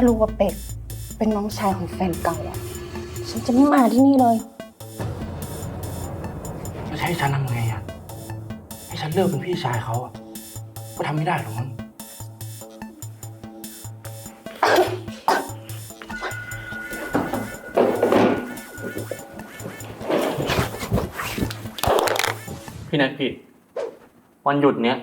ถ้ารู้ว่าเป็ดเป็นน้องชายของแฟนเก่าอะฉันจะไม่มาที่นี่เลย จะให้ฉันทำไงอะ ให้ฉันเลิกเป็นพี่ชายเขาอะ ก็ทำไม่ได้หรอกมั้ง พี่แน็กพี่ วันหยุดเนี้ย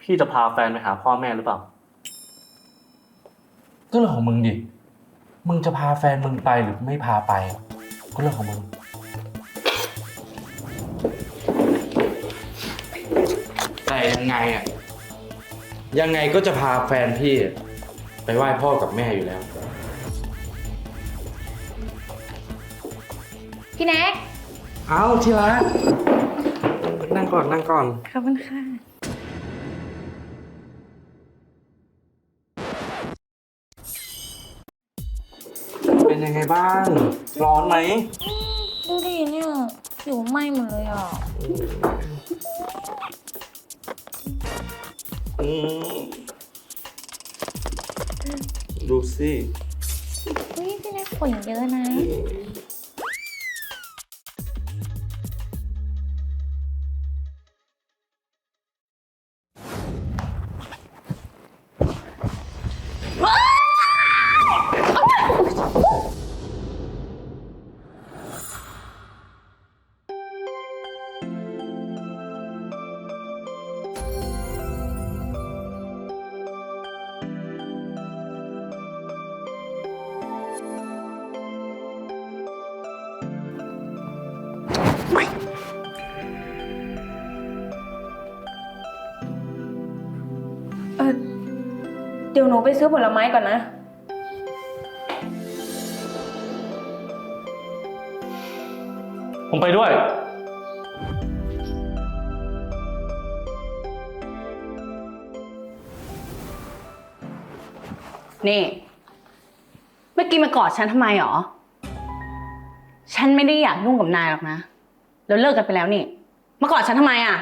พี่จะพาแฟนไปหาพ่อแม่หรือเปล่า ก็เรื่องของมึงดิ มึงจะพาแฟนมึงไปหรือไม่พาไป ก็เรื่องของมึง แต่ยังไงอะ ยังไงก็จะพาแฟนพี่ไปไหว้พ่อกับแม่อยู่แล้ว พี่แน็ก เอาที่รักนั่งก่อนนั่งก่อน ขอบคุณค่ะ เป็นยังไงบ้าง ร้อนไหม ดูดิเนี่ยผิวไหม้หมดเลยอะอืมดูสิเฮ้ยพี่แน็กฝนเยอะนะ เดี๋ยวหนูไปซื้อผลไม้ก่อนนะ ผมไปด้วย นี่ เมื่อกี้มากอดฉันทำไมหรอ ฉันไม่ได้อยากยุ่งกับนายหรอกนะแล้วเลิกกันไปแล้วนี่ มากอดฉันทำไมอะ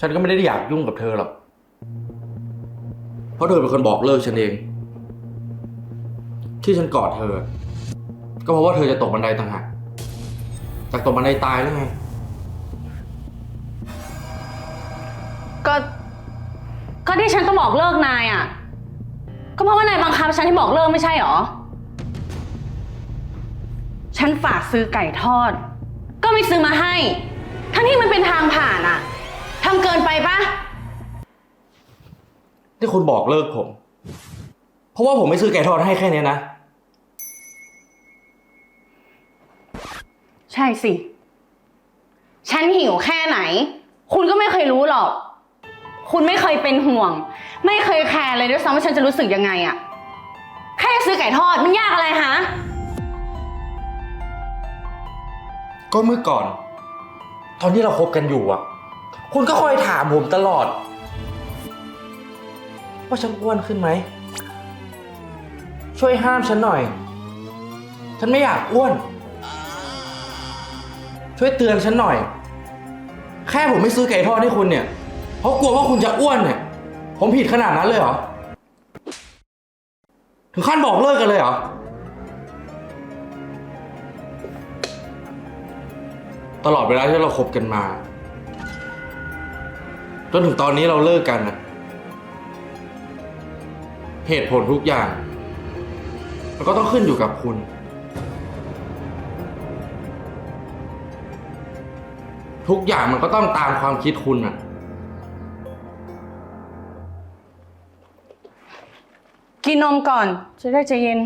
ฉันก็ไม่ได้อยากยุ่งกับเธอหรอก เพราะเธอเป็นคนบอกเลิกฉันเอง ที่ฉันกอดเธอ ก็เพราะว่าเธอจะตกบันไดต่างหากจากตกบันไดตายแล้วไง ก็ ก็ที่ฉันต้องบอกเลิกนายอะ ก็เพราะว่านายบังคับฉันให้บอกเลิกไม่ใช่หรอ ฉันฝากซื้อไก่ทอด ก็ไม่ซื้อมาให้ ทั้งที่มันเป็นทางผ่านอะทำเกินไปปะ ที่คุณบอกเลิกผม เพราะว่าผมไม่ซื้อไก่ทอดให้แค่เนี้ยนะ ใช่สิ ฉันหิวแค่ไหน คุณก็ไม่เคยรู้หรอก คุณไม่เคยเป็นห่วง ไม่เคยแคร์เลยด้วยซ้ำว่าฉันจะรู้สึกยังไงอะแค่ซื้อไก่ทอดมันยากอะไรฮะ ก็เมื่อก่อน ตอนที่เราคบกันอยู่อะ คุณก็คอยถามผมตลอด ว่าฉันอ้วนขึ้นไหม ช่วยห้ามฉันหน่อย ฉันไม่อยากอ้วน ช่วยเตือนฉันหน่อย แค่ผมไม่ซื้อไก่ทอดให้คุณเนี่ย เพราะกลัวว่าคุณจะอ้วนเนี่ย ผมผิดขนาดนั้นเลยเหรอ ถึงขั้นบอกเลิกกันเลยเหรอ ตลอดเวลาที่เราคบกันมา จนถึงตอนนี้เราเลิกกันนะ เหตุผลทุกอย่าง มันก็ต้องขึ้นอยู่กับคุณ ทุกอย่างมันก็ต้องตามความคิดคุณอะกินนมก่อน จะได้ใจเย็น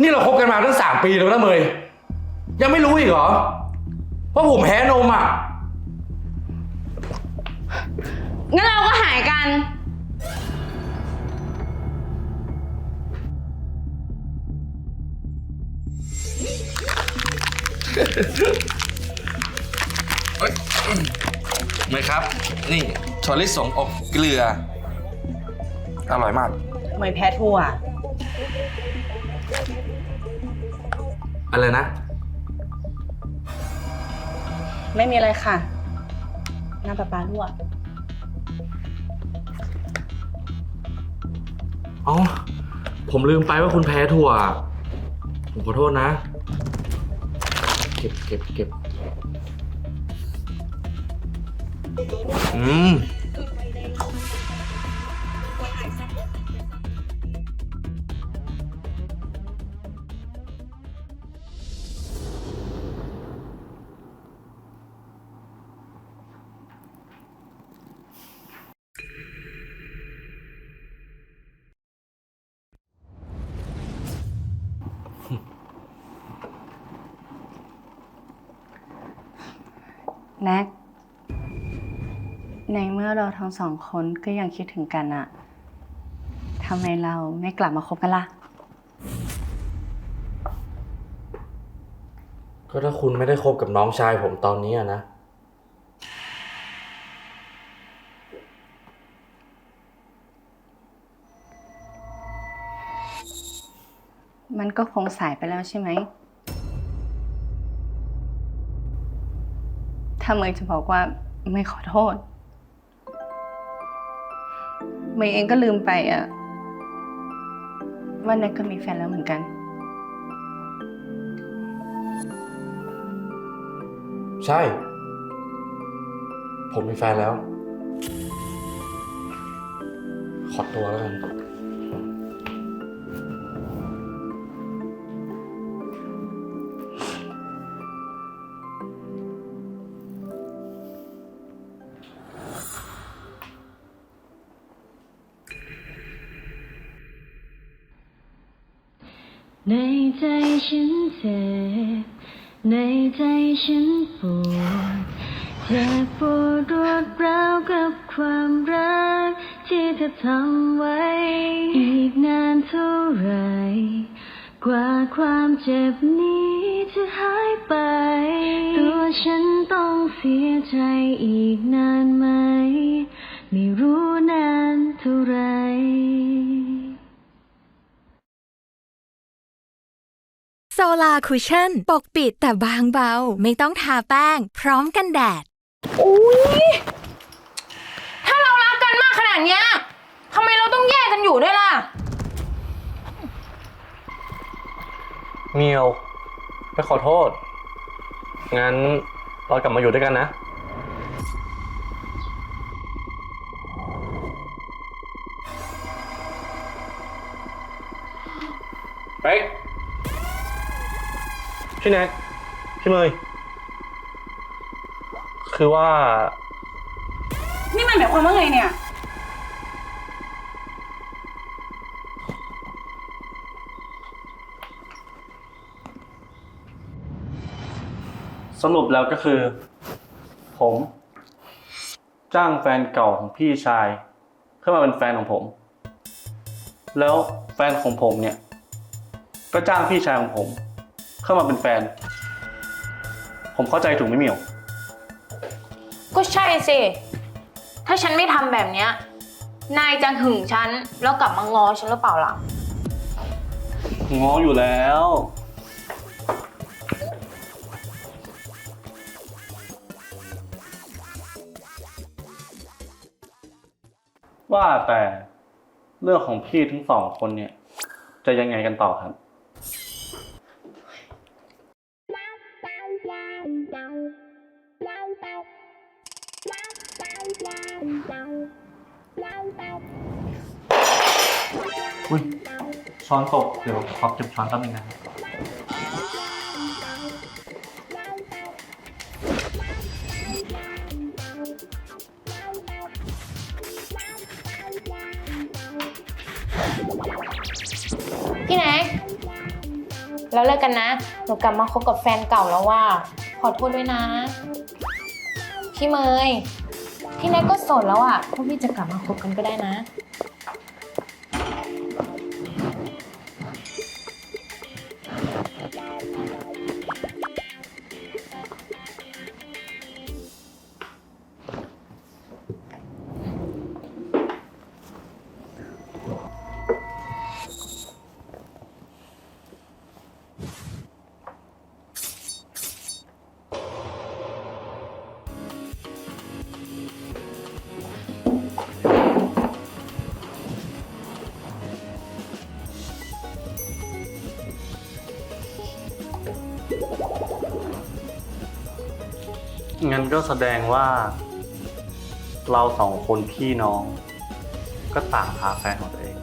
นี่เราคบกันมาตั้งสามปีแล้วนะเมยยังไม่รู้อีกเหรอว่าผมแพ้นมอะ งั้นเราก็หายกันเมยครับ นี่ชอลิสงอบเกลือ อร่อยมาก ไม่แพ้ทั่ว อะไรนะ ไม่มีอะไรค่ะ น้ำประปารั่วเอ๋อผมลืมไปว่าคุณแพ้ถั่ว ผมขอโทษนะ เก็บเก็บเก็บอืม แน็ก ในเมื่อเราทั้งสองคนก็ยังคิดถึงกันอะทำไมเราไม่กลับมาคบกันล่ะ ก็ถ้าคุณไม่ได้คบกับน้องชายผมตอนนี้อะนะ มันก็คงสายไปแล้วใช่ไหม ถ้าเมย์จะบอกว่าไม่ขอโทษ เมย์เองก็ลืมไปอะว่าแน็กก็มีแฟนแล้วเหมือนกัน ใช่ ผมมีแฟนแล้ว ขอตัวแล้วกัน ในใจฉันเจ็บ ในใจฉันปวดเจ็บปวดรวดร้าวกับความรัก ที่เธอทำไว้ อีกนานเท่าไหรกว่าความเจ็บนี้จะหายไป ตัวฉันต้องเสียใจอีกนานไหม ไม่รู้นานเท่าไหร โซลาคุชชั่นปกปิดแต่บางเบา ไม่ต้องทาแป้ง พร้อมกันแดดถ้าเรารักกันมากขนาดเนี้ยทำไมเราต้องแยกกันอยู่ด้วยล่ะ เมียวไปขอโทษ งั้นเรากลับมาอยู่ด้วยกันนะ เฮ้ย พี่แน็กพี่เมยคือว่า นี่มันหมายความว่าไงเนี่ย สรุปแล้วก็คือ ผม จ้างแฟนเก่าของพี่ชายเข้ามาเป็นแฟนของผม แล้วแฟนของผมเนี่ย ก็จ้างพี่ชายของผม เข้ามาเป็นแฟน ผมเข้าใจถูกไหมเหมียว ก็ใช่สิ ถ้าฉันไม่ทำแบบเนี้ย นายจะหึงฉัน แล้วกลับมางอฉันหรือเปล่าล่ะ ง้ออยู่แล้ว ว่าแต่เรื่องของพี่ทั้งสองคนเนี่ย จะยังไงกันต่อครับ อุ้ยช้อนตก เดี๋ยวขอเก็บช้อนแป๊บนึงนะครับพี่แน็กแล้วเลิกกันนะ หนูกลับมาคบกับแฟนเก่าแล้วว่า ขอโทษด้วยนะ พี่เมย พี่แน็กก็โสดแล้วอะ พวกพี่จะกลับมาคบกันก็ได้นะ งั้นก็แสดงว่า เราสองคนพี่น้อง ก็ต่างพาแฟนของตัวเอง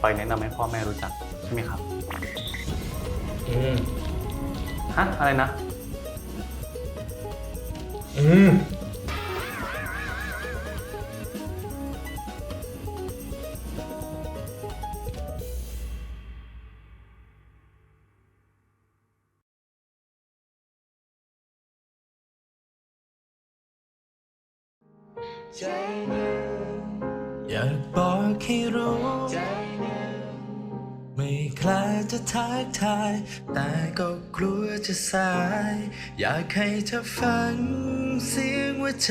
ไปแนะนำให้พ่อแม่รู้จักใช่ไหมครับ อืม ฮะ อะไรนะ อืม อยากบอกให้รู้ไม่คลาดจะทักทาย แต่ก็กลัวจะสาย อยากให้เธอฟังเสียงหัวใจ